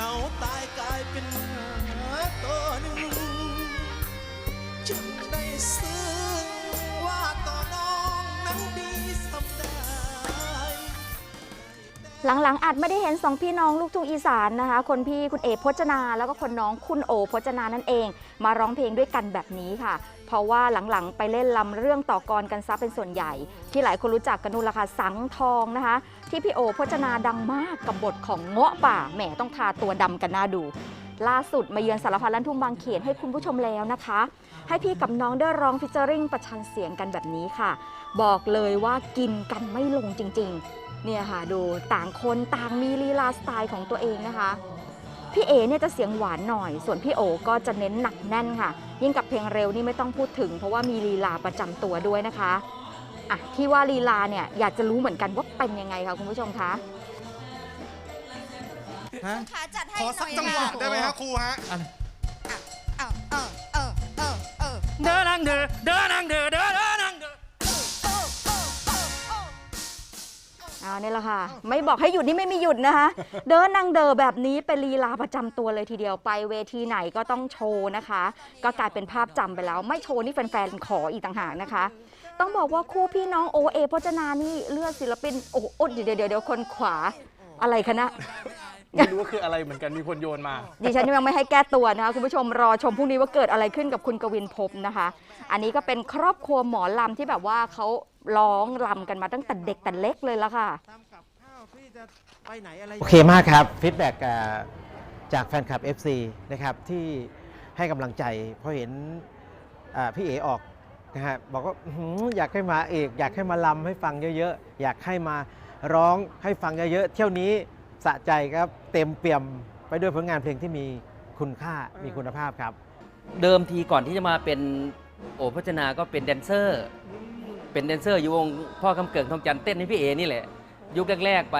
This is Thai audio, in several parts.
เหงาตายกลายเป็นหมาตัวหนึ่งจึงได้ซื้อ หลังๆอาจไม่ได้เห็นสองพี่น้องลูกทุ่งอีสานนะคะ คนพี่คุณเอพจนา แล้วก็คนน้องคุณโอพจนานั่นเอง มาร้องเพลงด้วยกันแบบนี้ค่ะ เพราะว่าหลังๆไปเล่นลำเรื่องต่อกรกันซะเป็นส่วนใหญ่ ที่หลายคนรู้จักกันนู่นละค่ะสังทองนะคะ ที่พี่โอพจนาดังมากกับบทของเงาะป่าแหมต้องทาตัวดำกันหน้าดู ล่าสุดมาเยือนสารพัดลั่นทุ่งบางเขนให้คุณผู้ชมแล้วนะคะ ให้พี่กับน้องได้ร้องฟิชเจอริงประชันเสียงกันแบบนี้ค่ะ บอกเลยว่ากินกันไม่ลงจริง ๆ เนี่ยค่ะดูต่างคนต่างมีลีลาสไตล์ของตัวเองนะคะ พี่เอเนี่ยจะเสียงหวานหน่อย ส่วนพี่โอก็จะเน้นหนักแน่นค่ะ ยิ่งกับเพลงเร็วนี่ไม่ต้องพูดถึง เพราะว่ามีลีลาประจำตัวด้วยนะคะอะที่ว่าลีลาเนี่ยอยากจะรู้เหมือนกันว่าเป็นยังไงคะคุณผู้ชมคะฮะขาจัดให้ขอหสัน่กอยจังหวะค่ได้ไหมฮะครูฮะเออเออเออเออเออเดินนางเดินเดินนางเดินเดินน อาเนี่ยแหละค่ะ ไม่บอกให้หยุดนี่ไม่มีหยุดนะคะ เดินนางเดอแบบนี้เป็นลีลาประจำตัวเลยทีเดียวไปเวทีไหนก็ต้องโชว์นะคะ ก็กลายเป็นภาพจำไปแล้ว ไม่โชว์นี่แฟนๆขออีกต่างหากนะคะ ต้องบอกว่าคู่พี่น้องโอเอพจนานี่เลือดศิลปินโอ้โหเดี๋ยวเดี๋ยวเดี๋ยวคนขวาอะไรคะนะ ไม่รู้ว่าคืออะไรเหมือนกันมีคนโยนมา ดิฉันยังไม่ให้แก้ตัวนะคะคุณผู้ชมรอชมพรุ่งนี้ว่าเกิดอะไรขึ้นกับคุณกวินภพนะคะ อันนี้ก็เป็นครอบครัวหมอลำที่แบบว่าเขาร้องลำกันมาตั้งแต่เด็กแต่เล็กเลยละค่ะ ทำกับข้าวพี่จะไปไหนอะไร โอเคมากครับฟีดแบ็กจากแฟนคลับ FC นะครับที่ให้กำลังใจพอเห็นอ่าพี่เอออกนะฮะบอกว่าอื้อหืออยากให้มาเอก อยากให้มาลำให้ฟังเยอะๆ อยากให้มาร้องให้ฟังเยอะๆ เที่ยวนี้ สะใจครับเต็มเปี่ยมไปด้วยผลงานเพลงที่มีคุณค่ามีคุณภาพครับ เดิมทีก่อนที่จะมาเป็นโอพัชนาก็เป็นแดนเซอร์ เป็นแดนเซอร์อยู่วงพ่อคำเกิงทองจันทร์เต้นให้พี่เอนี่แหละ ยุคแรกๆไป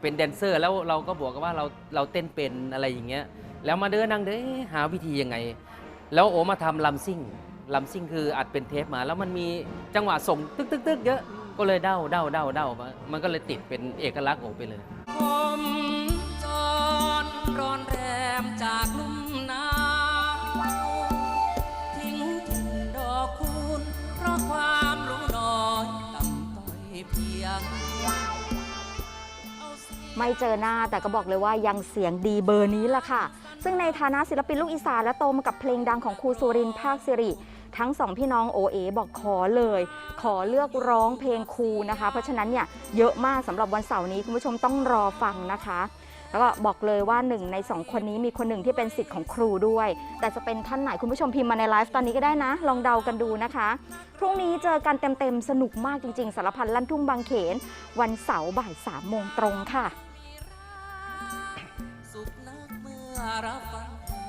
เป็นแดนเซอร์แล้วเราก็บอกกันว่าเราเราเต้นเป็นอะไรอย่างเงี้ย แล้วมาเดินนั่งเด้หาวิธียังไง แล้วโอมาทำลำซิ่งลำซิ่งคืออัดเป็นเทปมา แล้วมันมีจังหวะส่งตึกตึกตึกเยอะก็เลยเด้าเด้าเด้าเด้ามามันก็เลยติดเป็นเอกลักษณ์โอไปเลยผ มจรร้อนแรมจากลุ่มนาวทิ้งถิ่นดอกคูณเพราะความรู้น้อยต่ำต้อยเพียง ไม่เจอหน้าแต่ก็บอกเลยว่ายังเสียงดีเบอร์นี้ละค่ะ ซึ่งในฐานะศิลปินลูกอีสานและโตมากับเพลงดังของครูสุรินทร์ภาคสิริทั้งสองพี่น้องโอเอบอกขอเลย ขอเลือกร้องเพลงครูนะคะ เพราะฉะนั้นเนี่ยเยอะมากสำหรับวันเสาร์นี้คุณผู้ชมต้องรอฟังนะคะ แล้วก็บอกเลยว่าหนึ่งในสองคนนี้มีคนหนึ่งที่เป็นสิทธิ์ของครูด้วย แต่จะเป็นท่านไหนคุณผู้ชมพิมพ์มาในไลฟ์ตอนนี้ก็ได้นะ ลองเดากันดูนะคะพรุ่งนี้เจอกันเต็มๆสนุกมากจริงๆ สารพันลั่นทุ่งบางเขน วันเสาร์บ่ายสามโมงตรงค่ะ สุ